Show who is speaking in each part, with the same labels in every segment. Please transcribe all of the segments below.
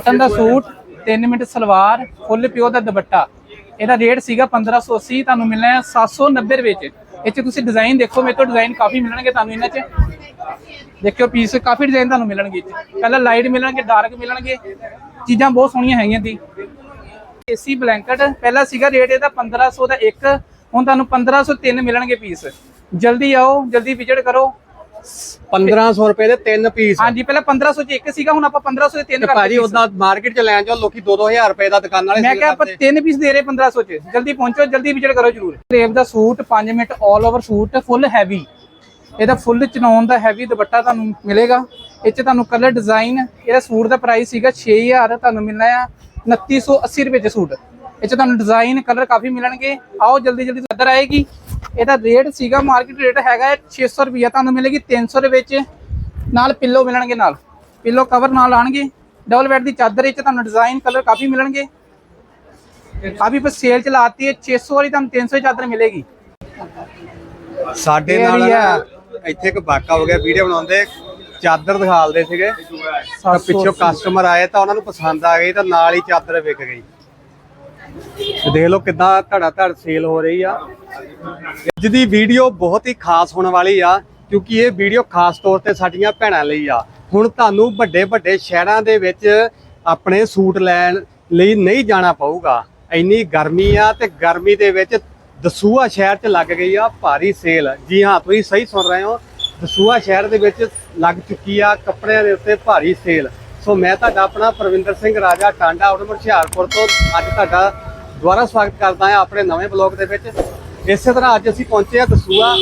Speaker 1: Cotton ਦਾ suit 3 ਮਿੰਟ salwar, full pure ਦਾ ਦੁਪੱਟਾ। ਇਹਦਾ ਰੇਟ ਸੀਗਾ 1580 ਤੁਹਾਨੂੰ ਮਿਲਣਾ ਹੈ 790 ਰੁਪਏ 'ਚ ਇਹ 'ਚ ਤੁਸੀਂ ਡਿਜ਼ਾਈਨ ਦੇਖੋ, ਮੇਰੇ ਤੋਂ ਡਿਜ਼ਾਈਨ ਕਾਫੀ ਮਿਲਣਗੇ ਤੁਹਾਨੂੰ ਇਹਨਾਂ 'ਚ। ਦੇਖਿਓ ਪੀਸ ਕਾਫੀ ਡਿਜ਼ਾਈਨ ਤੁਹਾਨੂੰ ਮਿਲਣਗੇ 'ਚ ਪਹਿਲਾਂ ਲਾਈਟ ਮਿਲਣਗੇ ਡਾਰਕ ਮਿਲਣਗੇ। ਚੀਜ਼ਾਂ ਬਹੁਤ ਸੋਹਣੀਆਂ ਹੈਗੀਆਂ ਦੀ ਏਸੀ ਬਲੈਂਕਟ ਪਹਿਲਾਂ ਸੀਗਾ ਰੇਟ ਇਹਦਾ 1500 ਦਾ ਇੱਕ, ਹੁਣ ਤੁਹਾਨੂੰ 1503 ਮਿਲਣਗੇ ਪੀਸ ਜਲਦੀ ਆਓ, ਜਲਦੀ ਵਿਜ਼ਿਟ ਕਰੋ।
Speaker 2: 1500 ਰੁਪਏ ਦੇ ਤਿੰਨ ਪੀਸ
Speaker 1: ਹਾਂਜੀ ਪਹਿਲਾਂ 1500 ਚ ਇੱਕ ਸੀਗਾ ਹੁਣ ਆਪਾਂ 1500 ਦੇ ਤਿੰਨ ਕਰ
Speaker 2: ਭਾਜੀ ਉਦਾਂ ਮਾਰਕੀਟ ਚ ਲੈਣ ਜਾਓ ਲੋਕੀ 2-2000 ਰੁਪਏ ਦਾ ਦੁਕਾਨ ਵਾਲੇ
Speaker 1: ਮੈਂ ਕਿਹਾ ਆਪਾਂ। ਤਿੰਨ ਪੀਸ ਦੇ ਰਹੇ 1500 ਚ। ਜਲਦੀ ਪਹੁੰਚੋ ਜਲਦੀ ਵਿਜ਼ਿਟ ਕਰੋ ਜਰੂਰ। ਰੇਪ ਦਾ ਸੂਟ 5 ਮਿੰਟ 올 ਓਵਰ ਸੂਟ ਫੁੱਲ ਹੈਵੀ ਇਹਦਾ ਫੁੱਲ ਚਨੌਨ ਦਾ ਹੈਵੀ ਦੁਪੱਟਾ ਤੁਹਾਨੂੰ ਮਿਲੇਗਾ। ਇਹ ਚ ਤੁਹਾਨੂੰ ਕਲਰ ਡਿਜ਼ਾਈਨ ਇਹਦਾ ਸੂਟ ਦਾ ਪ੍ਰਾਈਸ ਸੀਗਾ 6000 ਤੁਹਾਨੂੰ ਮਿਲਣਾ ਆ 2980 ਰੁਪਏ ਚ ਸੂਟ। ਇਹ ਚ ਤੁਹਾਨੂੰ ਡਿਜ਼ਾਈਨ ਕਲਰ ਕਾਫੀ ਮਿਲਣਗੇ। ਆਓ ਜਲਦੀ ਜਲਦੀ ਚੱਦਰ ਆਏਗੀ। ਇਹਦਾ ਰੇਟ ਸੀਗਾ ਮਾਰਕੀਟ ਰੇਟ ਹੈਗਾ ਹੈ 600 ਰੁਪਿਆ ਤੁਹਾਨੂੰ ਮਿਲੇਗੀ 300 ਦੇ ਵਿੱਚ। ਨਾਲ ਪਿੱਲੋ ਮਿਲਣਗੇ ਨਾਲ। ਪਿੱਲੋ ਕਵਰ ਨਾਲ ਆਣਗੇ। ਡਬਲ ਬੈੱਡ ਦੀ ਚਾਦਰ ਵਿੱਚ ਤੁਹਾਨੂੰ ਡਿਜ਼ਾਈਨ ਕਲਰ ਕਾਫੀ ਮਿਲਣਗੇ। ਕਾਫੀ ਪਰ ਸੇਲ ਚ ਲਾਤੀ ਹੈ 600 ਵਾਲੀ ਤੁਹਾਨੂੰ 300 ਦੀ ਚਾਦਰ ਮਿਲੇਗੀ।
Speaker 2: ਸਾਡੇ ਨਾਲ। ਇੱਥੇ ਇੱਕ ਵਾਕਾ ਹੋ ਗਿਆ ਵੀਡੀਓ ਬਣਾਉਂਦੇ। ਚਾਦਰ ਦਿਖਾਲਦੇ ਸੀਗੇ। ਤਾਂ ਪਿੱਛੋਂ ਕਸਟਮਰ ਆਏ ਤਾਂ ਉਹਨਾਂ ਨੂੰ ਪਸੰਦ ਆ ਗਈ ਤਾਂ ਨਾਲ ਹੀ ਚਾਦਰ ਵਿਕ ਗਈ। ਤੇ ਦੇਖ ਲਓ ਕਿੱਦਾਂ ਧੜਾ ਧੜ ਸੇਲ ਹੋ ਰਹੀ ਆ। ਅੱਜ ਦੀ ਵੀਡੀਓ ਬਹੁਤ ਹੀ ਖਾਸ ਹੋਣ ਵਾਲੀ ਆ, ਕਿਉਂਕਿ ਇਹ ਵੀਡੀਓ ਖਾਸ ਤੌਰ ਤੇ ਸਾਡੀਆਂ ਭੈਣਾਂ ਲਈ ਆ। ਹੁਣ ਤੁਹਾਨੂੰ ਵੱਡੇ ਵੱਡੇ ਸ਼ਹਿਰਾਂ ਦੇ ਵਿੱਚ ਆਪਣੇ ਸੂਟ ਲੈਣ ਲਈ ਨਹੀਂ ਜਾਣਾ ਪਊਗਾ। ਇੰਨੀ ਗਰਮੀ ਆ ਤੇ ਗਰਮੀ ਦੇ ਵਿੱਚ ਦਸੂਆ ਸ਼ਹਿਰ 'ਚ ਲੱਗ ਗਈ ਆ ਭਾਰੀ ਸੇਲ ਜੀ ਹਾਂ, ਤੁਸੀਂ ਸਹੀ ਸੁਣ ਰਹੇ ਹੋ। ਦਸੂਆ ਸ਼ਹਿਰ ਦੇ ਵਿੱਚ ਲੱਗ ਚੁੱਕੀ ਆ ਕੱਪੜਿਆਂ ਦੇ ਉੱਤੇ ਭਾਰੀ ਸੇਲ ਸੋ ਮੈਂ ਤੁਹਾਡਾ ਆਪਣਾ ਪ੍ਰਵਿੰਦਰ ਸਿੰਘ ਰਾਜਾ ਟਾਂਡਾ ਆਊਟਮਰ ਹੁਸ਼ਿਆਰਪੁਰ ਤੋਂ। ਅੱਜ ਤੁਹਾਡਾ ਦੁਬਾਰਾ ਸਵਾਗਤ ਕਰਦਾ ਹਾਂ ਆਪਣੇ ਨਵੇਂ ਬਲੌਗ ਦੇ ਵਿੱਚ। ਇਸੇ ਤਰ੍ਹਾਂ ਅੱਜ ਅਸੀਂ ਪਹੁੰਚੇ ਹਾਂ ਦਸੂਆ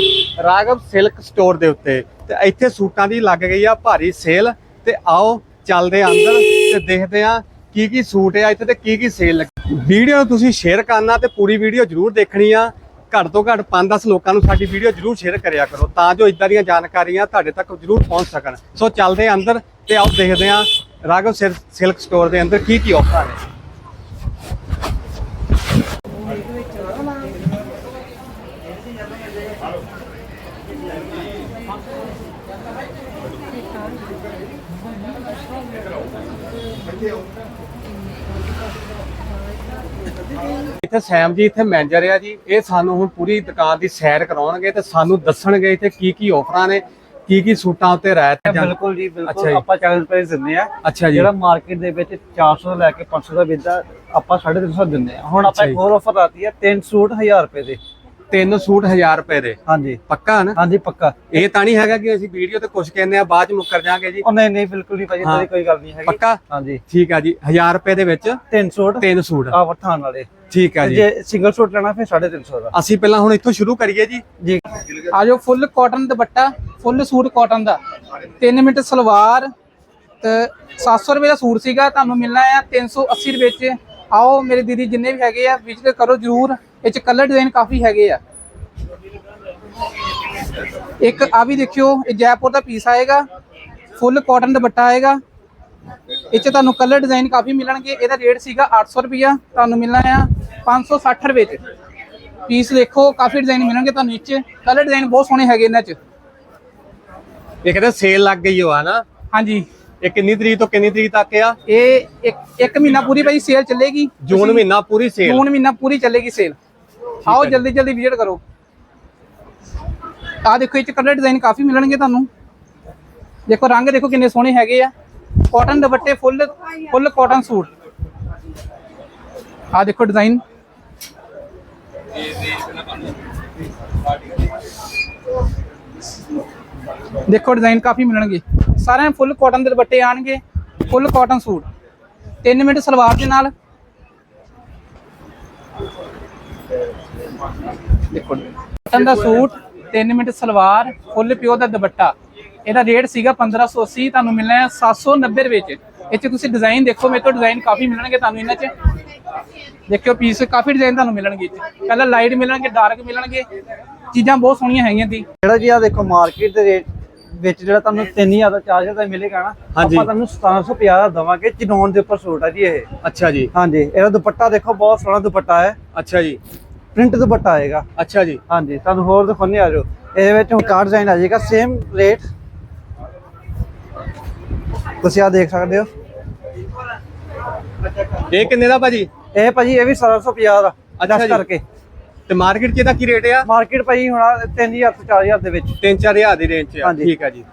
Speaker 2: ਰਾਗਵ ਸਿਲਕ ਸਟੋਰ ਦੇ ਉੱਤੇ। ਤੇ ਇੱਥੇ ਸੂਟਾਂ ਦੀ ਲੱਗ ਗਈ ਆ ਭਾਰੀ ਸੇਲ। ਤੇ ਆਓ ਚੱਲਦੇ ਅੰਦਰ ਤੇ ਦੇਖਦੇ ਹਾਂ ਕੀ ਕੀ ਸੂਟ ਆ ਇੱਥੇ ਤੇ ਕੀ ਕੀ ਸੇਲ ਲੱਗੀ ਵੀਡੀਓ ਨੂੰ ਤੁਸੀਂ ਸ਼ੇਅਰ ਕਰਨਾ ਤੇ ਪੂਰੀ ਵੀਡੀਓ ਜ਼ਰੂਰ ਦੇਖਣੀ ਆ। ਘੱਟ ਤੋਂ ਘੱਟ 5-10 ਲੋਕਾਂ ਨੂੰ ਸਾਡੀ ਵੀਡੀਓ ਜ਼ਰੂਰ ਸ਼ੇਅਰ ਕਰਿਆ ਕਰੋ ਤਾਂ ਜੋ ਇਦਾਂ ਦੀਆਂ ਜਾਣਕਾਰੀਆਂ ਤੁਹਾਡੇ ਤੱਕ ਜ਼ਰੂਰ ਪਹੁੰਚ ਸਕਣ। ਸੋ ਚੱਲਦੇ ਅੰਦਰ ਤੇ ਆਓ ਦੇਖਦੇ ਹਾਂ ਰਾਗਵ ਸਿਲਕ ਸਟੋਰ ਦੇ ਅੰਦਰ ਕੀ ਕੀ ਆਫਰ ਨੇ? ਇੱਥੇ ਸੈਮ ਜੀ, ਇੱਥੇ ਮੈਨੇਜਰ ਆ ਜੀ। ਇਹ ਸਾਨੂੰ ਹੁਣ ਪੂਰੀ ਦੁਕਾਨ ਦੀ ਸੈਰ ਕਰਾਉਣਗੇ ਤੇ ਸਾਨੂੰ ਦੱਸਣਗੇ ਇੱਥੇ ਕੀ ਕੀ ਆਫਰਾਂ ਨੇ। ਕੀ ਕੀ ਸੂਟਾਂ ਉੱਤੇ ਰਾਇਤ ਜਾਂ-
Speaker 3: ਬਿਲਕੁਲ ਜੀ
Speaker 2: ਅੱਛਾ
Speaker 3: ਬਿਲਕੁਲ
Speaker 2: ਜੀ।
Speaker 3: ਆਪਾਂ ਚੈਲੰਜ ਪ੍ਰਾਈਸ ਦਿੰਦੇ ਆ।
Speaker 2: ਅੱਛਾ ਜੀ।
Speaker 3: ਜਿਹੜਾ ਮਾਰਕੀਟ ਦੇ ਵਿੱਚ 400 ਤੋਂ ਲੈ ਕੇ 500 ਦਾ ਵੇਚਦਾ ਆਪਾਂ 350 ਦਿੰਦੇ ਆ। ਹੁਣ
Speaker 2: ਅੱਛਾ
Speaker 3: ਆਪਾਂ
Speaker 2: ਜੀ।
Speaker 3: ਇੱਕ ਹੋਰ ਆਫਰ ਆਤੀ ਹੈ ਤਿੰਨ ਸੂਟ 1000 ਰੁਪਏ ਦੇ।
Speaker 2: ਤਿੰਨ ਸੂਟ 1000 ਰੁਪਏ ਦੇ।
Speaker 3: ਹਾਂਜੀ।
Speaker 2: ਪੱਕਾ ਨਾ?
Speaker 3: ਹਾਂਜੀ ਪੱਕਾ।
Speaker 2: ਇਹ ਤਾਂ ਨਹੀਂ ਹੈਗਾ ਕਿ ਅਸੀਂ ਵੀਡੀਓ ਤੇ ਕੁਝ ਕਹਿੰਦੇ ਆ ਬਾਅਦ ਚ ਮੁੱਕਰ ਜਾਾਂਗੇ ਜੀ।
Speaker 3: ਉਹ ਨਹੀਂ ਨਹੀਂ ਬਿਲਕੁਲ ਨਹੀਂ ਭਾਜੀ ਕੋਈ ਗੱਲ ਨਹੀਂ ਹੈਗੀ।
Speaker 2: ਪੱਕਾ?
Speaker 3: ਹਾਂਜੀ।
Speaker 2: ਠੀਕ ਆ ਜੀ 1000 ਰੁਪਏ ਦੇ ਵਿੱਚ
Speaker 3: ਤਿੰਨ ਸੂਟ।
Speaker 2: ਤਿੰਨ ਸੂਟ।
Speaker 3: ਆਫਰ ਥਾਨ ਵਾਲੇ।
Speaker 2: ਠੀਕ ਆ ਜੀ।
Speaker 3: ਜੇ ਸਿੰਗਲ ਸੂਟ ਲੈਣਾ ਫਿਰ 350 ਦਾ।
Speaker 2: ਅਸੀਂ ਪਹਿਲਾਂ ਹੁਣ ਇੱਥੋਂ ਸ਼ੁਰੂ ਕਰੀਏ ਜੀ।
Speaker 3: ਜੀ।
Speaker 1: ਆਜੋ ਫੁੱਲ ਕਾਟਨ ਦੁਪੱਟਾ ਫੁੱਲ ਸੂਟ ਕਾਟਨ ਦਾ। 3 ਮਿੰਟ ਸਲਵਾਰ ਤੇ 700 ਰੁਪਏ ਦਾ ਸੂਟ ਸੀਗਾ ਤੁਹਾਨੂੰ ਮਿਲਣਾ ਆ 380 ਰੁਪਏ ਚ। ਆਓ ਮੇਰੇ ਦੀਦੀ ਜਿੰਨੇ ਵੀ ਹੈਗੇ ਆ ਵਿਜ਼ਿਟ ਕਰੋ ਜਰੂਰ। ਇਹ ਚ ਕਲਰ ਡਿਜ਼ਾਈਨ ਕਾਫੀ ਹੈਗੇ ਆ। ਇੱਕ ਆ ਵੀ ਦੇਖਿਓ ਇਹ ਜੈਪੁਰ ਦਾ ਪੀਸ ਆਏਗਾ ਫੁੱਲ ਕਾਟਨ ਦੁਪੱਟਾ ਆਏਗਾ। ਇਹ ਚ ਤੁਹਾਨੂੰ ਕਲਰ ਡਿਜ਼ਾਈਨ ਕਾਫੀ ਮਿਲਣਗੇ ਇਹਦਾ ਰੇਟ ਸੀਗਾ 800 ਰੁਪਿਆ ਤੁਹਾਨੂੰ ਮਿਲਣਾ ਆ 560 ਰੁਪਏ ਚ। ਪੀਸ ਦੇਖੋ ਕਾਫੀ ਡਿਜ਼ਾਈਨ ਮਿਲਣਗੇ ਤੁਹਾਨੂੰ ਇਹ ਚ ਕਲਰ ਡਿਜ਼ਾਈਨ ਬਹੁਤ ਸੋਹਣੇ ਹੈਗੇ ਇਹਨਾਂ ਚ।
Speaker 2: ਇਹ ਕਹਿੰਦੇ ਸੇਲ ਲੱਗ ਗਈ ਹੋ ਨਾ
Speaker 1: ਹਾਂਜੀ।
Speaker 2: ਇਹ ਕਿੰਨੀ ਤਰੀਕ ਤੋਂ ਕਿੰਨੀ ਤਰੀਕ ਤੱਕ ਆ?
Speaker 1: ਇਹ ਇੱਕ ਇੱਕ ਮਹੀਨਾ ਪੂਰੀ ਭਾਈ ਸੇਲ ਚੱਲੇਗੀ।
Speaker 2: ਜੂਨ ਮਹੀਨਾ ਪੂਰੀ ਸੇਲ
Speaker 1: ਜੂਨ ਮਹੀਨਾ ਪੂਰੀ ਚੱਲੇਗੀ ਸੇਲ ਆਓ ਜਲਦੀ ਜਲਦੀ ਵਿਜ਼ਿਟ ਕਰੋ। ਆ ਦੇਖੋ ਇਹ ਚ ਕਲਰ ਡਿਜ਼ਾਈਨ ਕਾਫੀ ਮਿਲਣਗੇ ਤੁਹਾਨੂੰ। ਦੇਖੋ ਰੰਗ ਦੇਖੋ ਕਿੰਨੇ ਸੋਹਣੇ ਹੈਗੇ ਆ। ਕਾਟਨ ਦੁਪੱਟੇ ਫੁੱਲ ਫੁੱਲ ਕਾਟਨ ਸੂਟ। ਆ ਦੇਖੋ ਡਿਜ਼ਾਈਨ ਦੇਖੋ ਡਿਜ਼ਾਈਨ ਕਾਫੀ ਮਿਲਣਗੇ। ਸਾਰਿਆਂ ਫੁੱਲ ਕਾਟਨ ਦੇ ਦੁਪੱਟੇ ਆਣਗੇ ਫੁੱਲ ਕਾਟਨ ਸੂਟ। 3 ਮਿੰਟ ਸਲਵਾਰ ਦੇ ਨਾਲ ਦੇਖੋ ਕਾਟਨ ਦਾ ਸੂਟ 3 ਮਿੰਟ ਸਲਵਾਰ ਫੁੱਲ ਪਿਓ ਦਾ ਦੁਪੱਟਾ। ਇਹਦਾ ਰੇਟ ਸੀਗਾ 1580 ਤੁਹਾਨੂੰ ਮਿਲਣਾ ਹੈ 790 ਦੇ ਵਿੱਚ। ਇਹ ਚ ਤੁਸੀਂ ਡਿਜ਼ਾਈਨ ਦੇਖੋ ਮੇਰੇ ਤੋਂ ਡਿਜ਼ਾਈਨ ਕਾਫੀ ਮਿਲਣਗੇ ਤੁਹਾਨੂੰ ਇਹਨਾਂ ਚ। ਦੇਖਿਓ ਪੀਸ ਕਾਫੀ ਡਿਜ਼ਾਈਨ ਤੁਹਾਨੂੰ ਮਿਲਣਗੇ ਇਹ 'ਚ। ਪਹਿਲਾਂ ਲਾਈਟ ਮਿਲਣਗੇ ਡਾਰਕ ਮਿਲਣਗੇ। ਚੀਜ਼ਾਂ ਬਹੁਤ ਸੋਹਣੀਆਂ ਹੈਗੀਆਂ ਦੀ
Speaker 3: ਜਿਹੜਾ ਜੀ ਆ ਦੇਖੋ ਮਾਰਕੀਟ ਦੇ ਰੇਟ ਵਿੱਚ ਜਿਹੜਾ ਤੁਹਾਨੂੰ 3000 ਦਾ 4000 ਦਾ ਮਿਲੇਗਾ ਨਾ। ਆਪਾਂ ਤੁਹਾਨੂੰ 1750 ਦਾ ਦਵਾਂਗੇ ਚਨੌਨ ਦੇ ਉੱਪਰ ਸੂਟ ਹੈ ਜੀ ਇਹ।
Speaker 2: ਅੱਛਾ ਜੀ।
Speaker 3: ਹਾਂਜੀ ਇਹਦਾ ਦੁਪੱਟਾ ਦੇਖੋ ਬਹੁਤ ਸੋਹਣਾ ਦੁਪੱਟਾ ਹੈ।
Speaker 2: ਅੱਛਾ ਜੀ।
Speaker 3: ਪ੍ਰਿੰਟ ਦੁਪੱਟਾ ਆਏਗਾ।
Speaker 2: ਅੱਛਾ ਜੀ।
Speaker 3: ਹਾਂਜੀ ਤੁਹਾਨੂੰ ਹੋਰ ਦਿਖਾਉਂਦੇ ਆ ਜਾਓ ਇਹਦੇ ਵਿੱਚ ਹੁਣ ਕਾਰ ਡਿਜ਼ਾਈਨ ਆ ਜਾਏਗਾ ਸੇਮ ਰੇਟ ਤੁਸੀਂ ਆ ਦੇਖ ਸਕਦੇ ਹੋ।
Speaker 2: ਇਹ ਕਿੰਨੇ ਦਾ ਭਾਜੀ?
Speaker 3: ਇਹ ਭਾਜੀ ਇਹ ਵੀ 1750 ਦਾ
Speaker 2: ਅੱਛਾ।
Speaker 3: ਕਰਕੇ।
Speaker 2: ਤੇ ਮਾਰਕੀਟ 'ਚ ਇਹਦਾ ਕੀ ਰੇਟ ਆ?
Speaker 3: ਮਾਰਕੀਟ ਭਾਜੀ ਹੁਣ 3000 ਤੋਂ 4000 ਦੇ ਵਿੱਚ।
Speaker 2: 3-4000 ਦੀ ਰੇਂਜ 'ਚ ਆ। ਠੀਕ ਆ ਜੀ।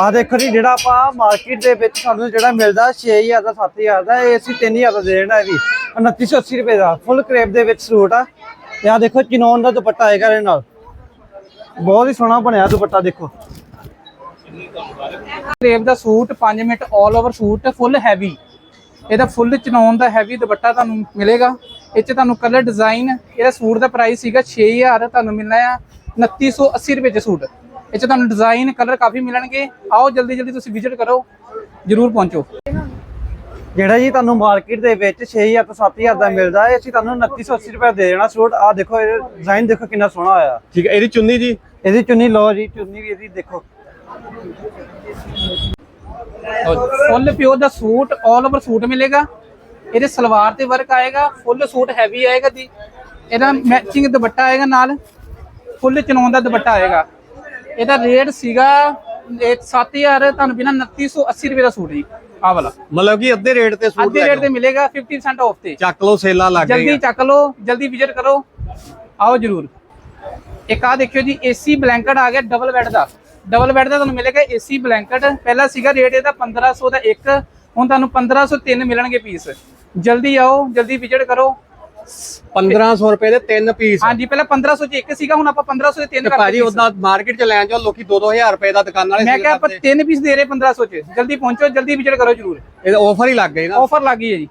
Speaker 3: ਆ ਦੇਖੋ ਜੀ ਜਿਹੜਾ ਆਪਾਂ ਮਾਰਕੀਟ ਦੇ ਵਿੱਚ ਸਾਨੂੰ ਜਿਹੜਾ ਮਿਲਦਾ 6000 ਦਾ 7000 ਦਾ ਇਹ ਅਸੀਂ 3000 ਦਾ ਦੇ ਦੇਣਾ ਇਹ ਵੀ। 2980 ਰੁਪਏ ਦਾ ਫੁੱਲ ਕਰੇਪ ਦੇ ਵਿੱਚ ਸੂਟ ਆ। ਤੇ ਆ ਦੇਖੋ ਚਿਨੋਨ ਦਾ ਦੁਪੱਟਾ ਆਏਗਾ ਇਹਦੇ ਨਾਲ। ਬਹੁਤ ਹੀ ਸੋਹਣਾ ਬਣਿਆ ਦੁਪੱਟਾ, ਦੇਖੋ।
Speaker 1: ਰੇਪ ਦਾ ਸੂਟ 5 ਮਿੰਟ 올 ਓਵਰ ਸੂਟ ਫੁੱਲ ਹੈਵੀ ਇਹਦਾ ਫੁੱਲ ਚਨੌਨ ਦਾ ਹੈਵੀ ਦੁਪੱਟਾ ਤੁਹਾਨੂੰ ਮਿਲੇਗਾ। ਇਹ ਚ ਤੁਹਾਨੂੰ ਕਲਰ ਡਿਜ਼ਾਈਨ ਇਹਦਾ ਸੂਟ ਦਾ ਪ੍ਰਾਈਸ ਸੀਗਾ 6000 ਤੁਹਾਨੂੰ ਮਿਲਣਾ ਆ 2980 ਰੁਪਏ ਚ ਸੂਟ। ਇਹ ਚ ਤੁਹਾਨੂੰ ਡਿਜ਼ਾਈਨ ਕਲਰ ਕਾਫੀ ਮਿਲਣਗੇ। ਆਓ ਜਲਦੀ ਜਲਦੀ ਤੁਸੀਂ ਵਿਜ਼ਿਟ ਕਰੋ। ਜਰੂਰ ਪਹੁੰਚੋ।
Speaker 3: ਜਿਹੜਾ ਜੀ ਤੁਹਾਨੂੰ ਮਾਰਕੀਟ ਦੇ ਵਿੱਚ 6000 ਤੋਂ 7000 ਦਾ ਮਿਲਦਾ ਹੈ ਅਸੀਂ ਤੁਹਾਨੂੰ 2980 ਰੁਪਏ ਦੇ ਦੇਣਾ ਸੂਟ। ਆ ਦੇਖੋ ਇਹ ਡਿਜ਼ਾਈਨ ਦੇਖੋ ਕਿੰਨਾ ਸੋਹਣਾ ਆਇਆ
Speaker 2: ਠੀਕ ਹੈ ਇਹਦੀ ਚੁੰਨੀ ਜੀ?
Speaker 3: ਇਹਦੀ ਚੁੰਨੀ ਲਓ ਜੀ ਚੁੰਨੀ ਵੀ ਇਹਦੀ ਦੇਖੋ।
Speaker 1: ਫੁੱਲ ਪਿਓਰ ਦਾ ਸੂਟ 올 ਓਵਰ ਸੂਟ ਮਿਲੇਗਾ। ਇਹਦੇ ਸਲਵਾਰ ਤੇ ਵਰਕ ਆਏਗਾ ਫੁੱਲ ਸੂਟ ਹੈਵੀ ਆਏਗਾ ਦੀ ਇਹਦਾ ਮੈਚਿੰਗ ਦੁਪੱਟਾ ਆਏਗਾ ਨਾਲ ਫੁੱਲ ਚਨੌਨ ਦਾ ਦੁਪੱਟਾ ਆਏਗਾ। ਇਹਦਾ ਰੇਟ ਸੀਗਾ 7000 ਤੁਹਾਨੂੰ ਬਿਨਾ 2980 ਰੁਪਏ ਦਾ ਸੂਟ ਜੀ। ਆਹ ਵਾਲਾ।
Speaker 2: ਮਤਲਬ ਕਿ ਅੱਧੇ ਰੇਟ ਤੇ ਸੂਟ
Speaker 1: ਅੱਧੇ ਰੇਟ ਤੇ। ਮਿਲੇਗਾ 50% ਆਫ ਤੇ।
Speaker 2: ਚੱਕ ਲਓ ਸੇਲਾਂ ਲੱਗ
Speaker 1: ਜਲਦੀ
Speaker 2: ਗਈਆਂ।
Speaker 1: ਚੱਕ ਲਓ ਜਲਦੀ ਵਿਜ਼ਿਟ ਕਰੋ। ਆਓ ਜਰੂਰ। ਇੱਕ ਆ ਦੇਖਿਓ ਜੀ ਏਸੀ ਬਲੈਂਕਟ ਆ ਗਿਆ ਡਬਲ ਬੈੱਡ ਦਾ। ਡਬਲ ਬੈੱਡ ਦਾ ਤੁਹਾਨੂੰ ਮਿਲੇਗਾ ਏਸੀ ਬਲੈਂਕਟ ਪਹਿਲਾਂ ਸੀਗਾ ਰੇਟ ਇਹਦਾ 1500 ਦਾ ਇੱਕ ਹੁਣ ਤੁਹਾਨੂੰ 1503 ਮਿਲਣਗੇ ਪੀਸ। ਜਲਦੀ ਆਓ ਜਲਦੀ ਵਿਜ਼ਿਟ ਕਰੋ।
Speaker 2: 1500 ਰੁਪਏ ਦੇ ਤਿੰਨ ਪੀਸ
Speaker 1: ਹਾਂਜੀ ਪਹਿਲਾਂ 1500 ਚ ਇੱਕ ਸੀਗਾ ਹੁਣ ਆਪਾਂ 1500 ਦੇ ਤਿੰਨ ਕਰ
Speaker 2: ਭਾਜੀ ਉਦਾਂ ਮਾਰਕੀਟ 'ਚ ਲੈਣ ਜਾਓ ਲੋਕੀ 2-2000 ਰੁਪਏ ਦਾ ਦੁਕਾਨਾਂ ਵਾਲੇ
Speaker 1: ਮੈਂ ਕਿਹਾ ਆਪਾਂ। ਤਿੰਨ ਪੀਸ ਦੇ ਰਹੇ 1500 ਚ। ਜਲਦੀ ਪਹੁੰਚੋ ਜਲਦੀ ਵਿਜ਼ਿਟ ਕਰੋ ਜਰੂਰ।
Speaker 2: ਇਹਦਾ ਆਫਰ ਹੀ ਲੱਗ ਗਈ ਨਾ।
Speaker 1: ਆਫਰ ਲੱਗ ਗਈ ਹੈ ਜੀ।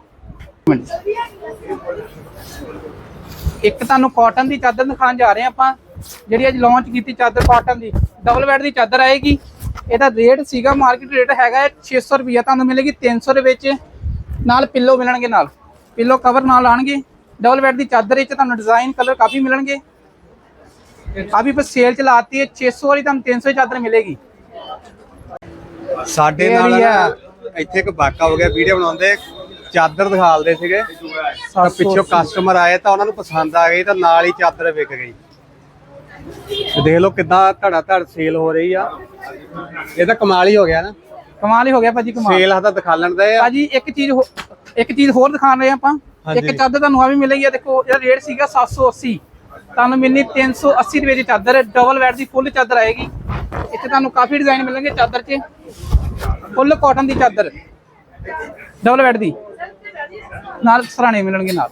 Speaker 1: ਇੱਕ ਤੁਹਾਨੂੰ ਕਾਟਨ ਦੀ ਚਾਦਰ ਦਿਖਾਉਣ ਜਾ ਰਹੇ ਆਪਾਂ। ਜਿਹੜੀ ਅੱਜ ਲਾਂਚ ਕੀਤੀ ਚਾਦਰ ਕਾਟਨ ਦੀ। ਡਬਲ ਬੈੱਡ ਦੀ ਚਾਦਰ ਆਏਗੀ। ਇਹਦਾ ਰੇਟ ਸੀਗਾ ਮਾਰਕੀਟ ਰੇਟ ਹੈਗਾ ਹੈ 600 ਰੁਪਿਆ ਤੁਹਾਨੂੰ ਮਿਲੇਗੀ 300 ਦੇ ਵਿੱਚ। ਨਾਲ ਪਿੱਲੋ ਮਿਲਣਗੇ ਨਾਲ। ਪਿੱਲੋ ਕਵਰ ਨਾਲ ਆਣਗੇ। ਡਬਲ ਬੈੱਡ ਦੀ ਚਾਦਰ ਵਿੱਚ ਤੁਹਾਨੂੰ ਡਿਜ਼ਾਈਨ ਕਲਰ ਕਾਫੀ ਮਿਲਣਗੇ। ਵੀ ਬਸ ਸੇਲ ਚ ਲਾਤੀ ਹੈ 600 ਵਾਲੀ ਤੁਹਾਨੂੰ 300 ਦੀ ਚਾਦਰ ਮਿਲੇਗੀ।
Speaker 2: ਸਾਡੇ
Speaker 1: ਇਹ
Speaker 2: ਨਾਲ। ਨਾ ਇੱਥੇ ਇੱਕ ਵਾਕਾ ਹੋ ਗਿਆ ਵੀਡੀਓ ਬਣਾਉਂਦੇ ਚਾਦਰ ਦਿਖਾਲਦੇ ਸੀਗੇ। ਤਾਂ ਪਿੱਛੋਂ ਕਸਟਮਰ ਆਏ ਤਾਂ ਉਹਨਾਂ ਨੂੰ ਪਸੰਦ ਆ ਗਈ ਤਾਂ ਨਾਲ ਹੀ ਚਾਦਰ ਵਿਕ ਗਈ। ਤੇ ਦੇਖ ਲਓ ਕਿੱਦਾਂ ਧੜਾ ਧੜ ਸੇਲ ਹੋ ਰਹੀ ਆ। ਇਹ ਤਾਂ ਕਮਾਲ ਹੀ ਹੋ ਗਿਆ ਨਾ।
Speaker 1: ਕਮਾਲ ਹੀ ਹੋ ਗਿਆ ਭਾਜੀ ਕਮਾਲ।
Speaker 2: ਸੇਲ ਹੱਥ ਦਿਖਾਲਣ ਦੇ ਆ।
Speaker 1: ਭਾਜੀ ਇੱਕ ਚੀਜ਼ ਹੋ- ਇੱਕ ਚੀਜ਼ ਹੋਰ ਦਿਖਾਣ ਰਹੇ ਆਪਾਂ। ਇੱਕ ਚਾਦਰ ਤੁਹਾਨੂੰ ਆ ਵੀ ਮਿਲੇਗੀ ਆ ਦੇਖੋ ਇਹਦਾ ਰੇਟ ਸੀਗਾ 780 ਤੁਹਾਨੂੰ ਮਿਲਣੀ 380 ਰੁਪਏ ਦੀ ਚਾਦਰ ਡਬਲ ਬੈੱਡ ਦੀ ਫੁੱਲ ਚਾਦਰ ਆਏਗੀ। ਇੱਥੇ ਤੁਹਾਨੂੰ ਕਾਫੀ ਡਿਜ਼ਾਈਨ ਮਿਲਣਗੇ ਚਾਦਰ 'ਚ। ਫੁੱਲ ਕਾਟਨ ਦੀ ਚਾਦਰ। ਡਬਲ ਬੈੱਡ ਦੀ। ਨਾਲ ਸਰਾਣੇ ਮਿਲਣਗੇ ਨਾਲ।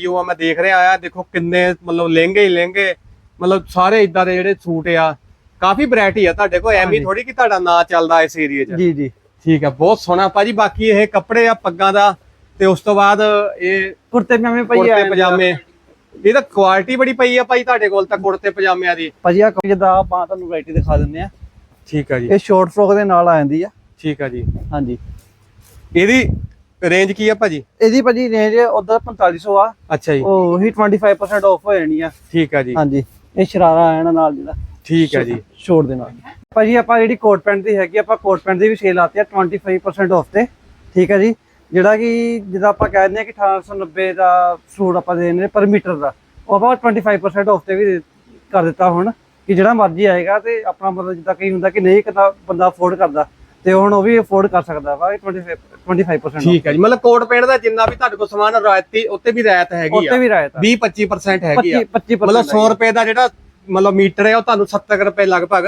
Speaker 2: ਯੂ ਆ ਮੈਂ ਦੇਖ ਰਿਹਾ ਆ ਦੇਖੋ ਕਿੰਨੇ ਮਤਲਬ ਲਹਿੰਗੇ ਹੀ ਲਹਿੰਗੇ। ਮਤਲਬ ਸਾਰੇ ਇਦਾਂ ਦੇ ਜਿਹੜੇ ਸੂਟ ਆ ਕਾਫੀ ਵੈਰਾਈਟੀ ਆ ਤੁਹਾਡੇ ਕੋਲ। ਐਵੇਂ ਥੋੜੀ ਕਿ ਤੁਹਾਡਾ ਨਾਂ ਚੱਲਦਾ ਇਸ ਏਰੀਏ 'ਚ।
Speaker 3: ਜੀ ਜੀ।
Speaker 2: ਠੀਕ ਆ ਬਹੁਤ ਸੋਹਣਾ। ਭਾਜੀ ਬਾਕੀ ਇਹ ਕੱਪੜੇ ਆ ਪੱਗਾਂ ਦਾ ਤੇ ਉਸ ਤੋਂ ਬਾਅਦ ਇਹ
Speaker 3: ਕੁਰਤੇ ਪਜਾਮੇ ਪਈ
Speaker 2: ਕੁੜਤੇ ਪਜਾਮੇ। ਇਹ ਤਾਂ ਕੁਆਲਿਟੀ ਬੜੀ ਪਈ ਆ ਭਾਈ ਤੁਹਾਡੇ ਕੋਲ ਤਾਂ ਕੁੜਤੇ ਪਜਾਮਿਆਂ ਦੀ।
Speaker 3: ਭਾਜੀ ਆ ਜਿੱਦਾਂ ਆਪਾਂ ਤੁਹਾਨੂੰ ਵੈਰਾਈਟੀ ਦਿਖਾ ਦਿੰਨੇ ਆ।
Speaker 2: ਠੀਕ ਆ ਜੀ।
Speaker 3: ਇਹ ਸ਼ਾਰਟ ਫਰੋਕ ਦੇ ਨਾਲ ਆ ਜਾਂਦੀ ਆ।
Speaker 2: ਠੀਕ ਆ ਜੀ।
Speaker 3: ਹਾਂਜੀ।
Speaker 2: ਇਹਦੀ ਰੇਂਜ ਕੀ ਆ ਭਾਜੀ?
Speaker 3: ਇਹਦੀ ਭਾਜੀ ਰੇਂਜ ਉਧਰ 4500 ਆ।
Speaker 2: ਅੱਛਾ ਜੀ।
Speaker 3: ਉਹ ਹੀ 25% ਆਫ ਹੋ ਜਾਣੀ ਆ।
Speaker 2: ਠੀਕ ਆ ਜੀ।
Speaker 3: ਹਾਂਜੀ। ਇਹ ਸ਼ਰਾਰਾ ਨਾ ਨਾਲ ਜਿਹੜਾ।
Speaker 2: ਠੀਕ ਆ ਜੀ।
Speaker 3: ਛੋੜ ਦੇ ਨਾਲ। ਭਾਜੀ ਆਪਾਂ ਜਿਹੜੀ ਕੋਟ ਪੈਂਟ ਦੀ ਹੈਗੀ ਆ, ਆਪਾਂ ਕੋਟ ਪੈਂਟ ਦੀ ਵੀ ਸੇਲ ਆਤੀ ਆ 25% ਆਫ ਤੇ। ਠੀਕ ਹੈ ਜੀ। ਜਿਹੜਾ ਕਿ ਜਿੱਦਾਂ ਆਪਾਂ ਕਹਿ ਦਿੰਦੇ ਆ ਕਿ 1890 ਦਾ ਸੂਟ ਆਪਾਂ ਦੇ ਨੇ ਪਰ ਮੀਟਰ ਦਾ ਉਹ ਆਪਾਂ 25% ਆਫ ਤੇ ਵੀ ਕਰ ਦਿੱਤਾ ਹੁਣ ਕਿ ਜਿਹੜਾ ਮਰਜ਼ੀ ਆਏਗਾ ਤੇ ਆਪਣਾ ਮਤਲਬ ਜਿੱਦਾਂ ਕਈ ਹੁੰਦਾ ਕਿ ਨਹੀਂ ਕਰਦਾ ਬੰਦਾ ਅਫੋਰਡ ਕਰਦਾ ਤੇ ਹੁਣ ਉਹ ਵੀ ਅਫੋਰਡ ਕਰ ਸਕਦਾ ਵਾ 25 25%
Speaker 2: ਠੀਕ ਆ ਜੀ ਮਤਲਬ ਕੋਟ ਪੈਂਟ ਦਾ ਜਿੰਨਾ ਵੀ ਤੁਹਾਡੇ ਕੋਲ ਸਮਾਨ ਰਾਇਤੀ ਉੱਤੇ ਵੀ ਰਾਇਤ ਹੈਗੀ
Speaker 3: ਉੱਤੇ
Speaker 2: ਆ
Speaker 3: ਵੀ ਰਾਇਤ ਆ।
Speaker 2: 20 25% ਹੈਗੀ ਆ।
Speaker 3: 25 25%
Speaker 2: ਮਤਲਬ 100 ਰੁਪਏ ਦਾ ਜਿਹੜਾ ਮਤਲਬ ਮੀਟਰ ਹੈ ਉਹ ਤੁਹਾਨੂੰ 70 ਰੁਪਏ ਲਗਭਗ